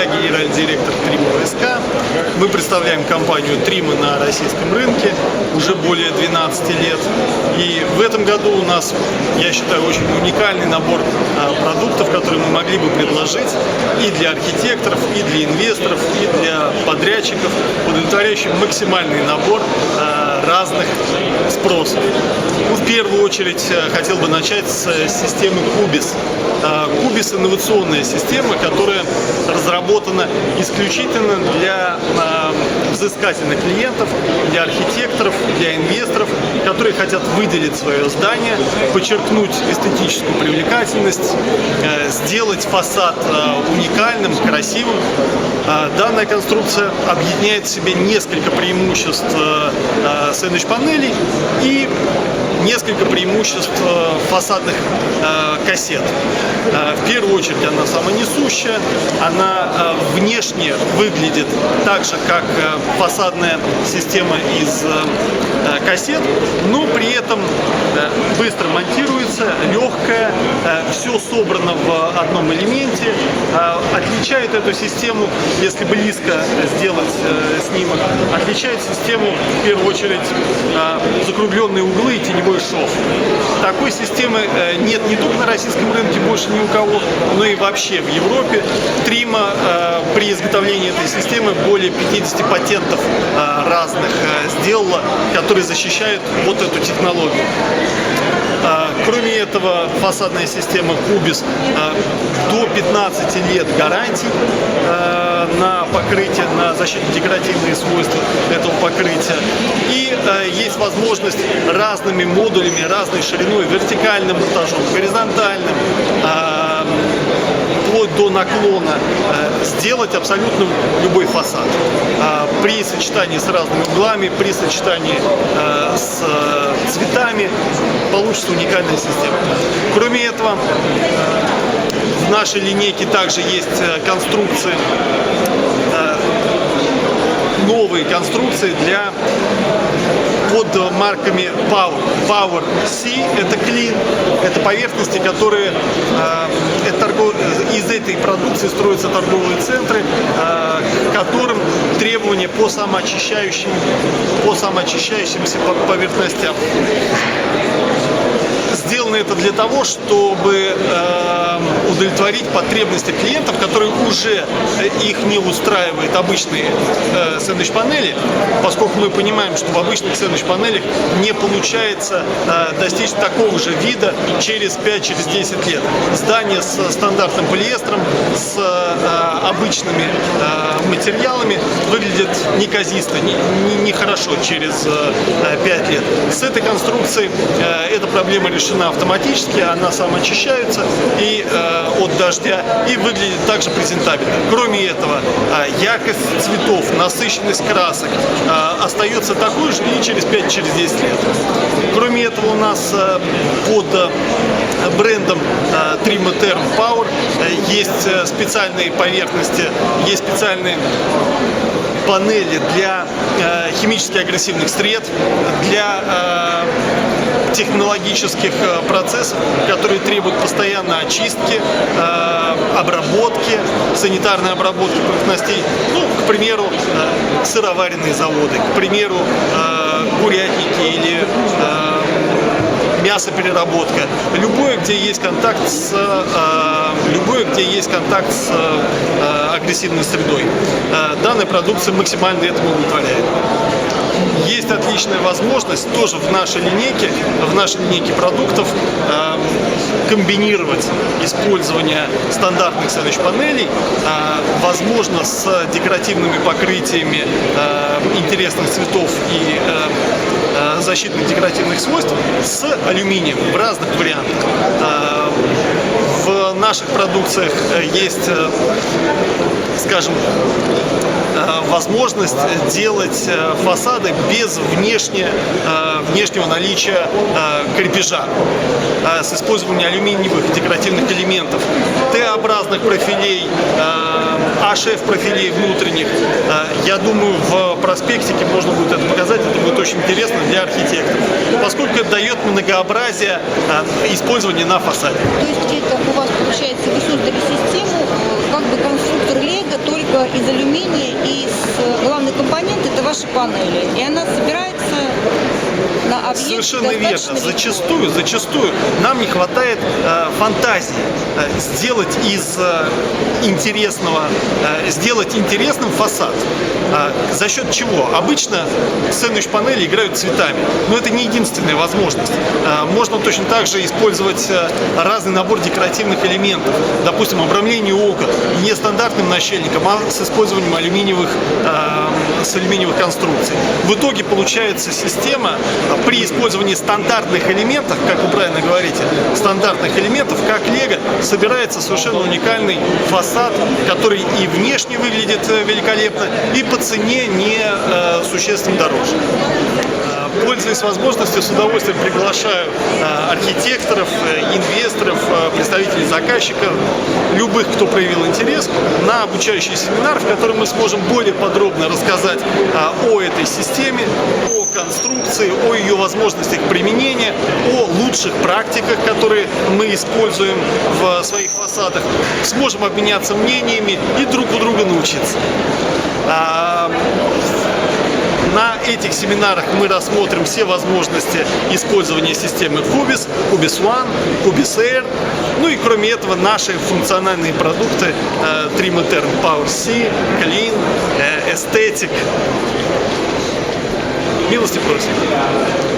я генеральный директор Трима ВСК. Мы представляем компанию Трима на российском рынке уже более 12 лет. И в этом году у нас, я считаю, очень уникальный набор а, продуктов, которые мы могли бы предложить и для архитекторов, и для инвесторов, и для подрядчиков, удовлетворяющий максимальный набор а, разных спросов. Ну, в первую очередь э, хотел бы начать с э, системы Кубис. Кубис – инновационная система, которая разработана исключительно для э, взыскательных клиентов, для архитекторов, для инвесторов, которые хотят выделить свое здание, подчеркнуть эстетическую привлекательность, э, сделать фасад уникальным, красивым. Э, данная конструкция объединяет в себе несколько преимуществ э, сэндвич-панелей и несколько преимуществ э, фасадных э, кассет. Э, в первую очередь она самонесущая, она внешне выглядит так же, как фасадная система из кассет, но при этом быстро монтируется, легкая, все собрано в одном элементе. Отличает эту систему, если близко сделать снимок, отличает систему в первую очередь закругленные углы и теневой шов. Такой системы э, нет не только на российском рынке, больше ни у кого, но и вообще в Европе. Трима э, при изготовлении этой системы более 50 патентов э, разных сделала, которые защищают вот эту технологию. Кроме этого, фасадная система Кубис до 15 лет гарантий на покрытие, на защитно-декоративные свойства этого покрытия. И э, есть возможность разными модулями, разной шириной, вертикальным монтажом, горизонтальным, вплоть до наклона, э, сделать абсолютно любой фасад. Э, при сочетании с разными углами, при сочетании э, с э, цветами получится уникальная система. Кроме этого, в нашей линейке также есть конструкции, новые конструкции для под марками Power. Power C – это клин, это поверхности, которые э, торгов... из этой продукции строятся торговые центры, э, которым требования по самоочищающим, по самоочищающимся поверхностям. Сделано это для того, чтобы э, удовлетворить потребности клиентов, которые уже э, их не устраивает обычные э, сэндвич-панели, поскольку мы понимаем, что в обычных сэндвич-панелях не получается э, достичь такого же вида через 5-10 через лет. Здание с стандартным полиэстром, с обычными материалами выглядит неказисто, нехорошо не, не через э, 5 лет. С этой конструкцией эта проблема решена автоматически, она самоочищается и э, от дождя и выглядит также презентабельно. Кроме этого, э, яркость цветов, насыщенность красок э, остается такой же и через 5-10 через лет. Кроме этого, у нас э, под э, брендом э, Trima Term Power э, есть э, специальные поверхности, есть специальные панели для э, химически агрессивных сред, для э, технологических процессов, которые требуют постоянной очистки, э, обработки, санитарной обработки поверхностей. Ну, к примеру, э, сыроваренные заводы, к примеру, э, курятники или э, мясопереработка, любое, где есть контакт с э, любое, где есть контакт с э, агрессивной средой. Э, данная продукция максимально этому удовлетворяет. Есть отличная возможность тоже в нашей линейке, в нашей линейке продуктов э, комбинировать использование стандартных сэндвич-панелей, э, возможно, с декоративными покрытиями э, интересных цветов и э, э защитных декоративных свойств с алюминием в разных вариантах. В наших продукциях э, есть, э, скажем, э, возможность делать фасады без внешне, внешнего наличия крепежа с использованием алюминиевых декоративных элементов, Т-образных профилей, HF профилей внутренних. Я думаю, в проспектике можно будет это показать, это будет очень интересно для архитекторов, поскольку это дает многообразие использования на фасаде. То есть это у вас получается, вы создали систему, э, как бы конструктор Лего, только из алюминия и с- главный компонент это ваши панели. И она собирается на объект Совершенно верно. достаточно легко. Зачастую, зачастую нам не хватает э, фантазии э, сделать из э, интересного, э, сделать интересным фасад. А за счет чего? Обычно сэндвич-панели играют цветами, но это не единственная возможность. Э, можно точно так же использовать э, разный набор декоративных элементов, допустим, обрамление окон не стандартным нащельником, а с использованием алюминиевых, э, с алюминиевых конструкций. В итоге получается система э, при использовании стандартных элементов, как вы правильно говорите, стандартных элементов, как лего, собирается совершенно уникальный фасад, который и внешне выглядит э, великолепно, и по цене не э, существенно дороже. Э, Пользуясь возможностью, с удовольствием приглашаю архитекторов, инвесторов, представителей заказчиков, любых, кто проявил интерес, на обучающий семинар, в котором мы сможем более подробно рассказать о этой системе, о конструкции, о ее возможностях применения, о лучших практиках, которые мы используем в своих фасадах. Сможем обменяться мнениями и друг у друга научиться. А, на этих семинарах мы рассмотрим все возможности использования системы Cubis, Cubis One, Cubis Air. Ну и кроме этого наши функциональные продукты э, Trim Etern Power C, Clean, э, Aesthetic. Милости просим.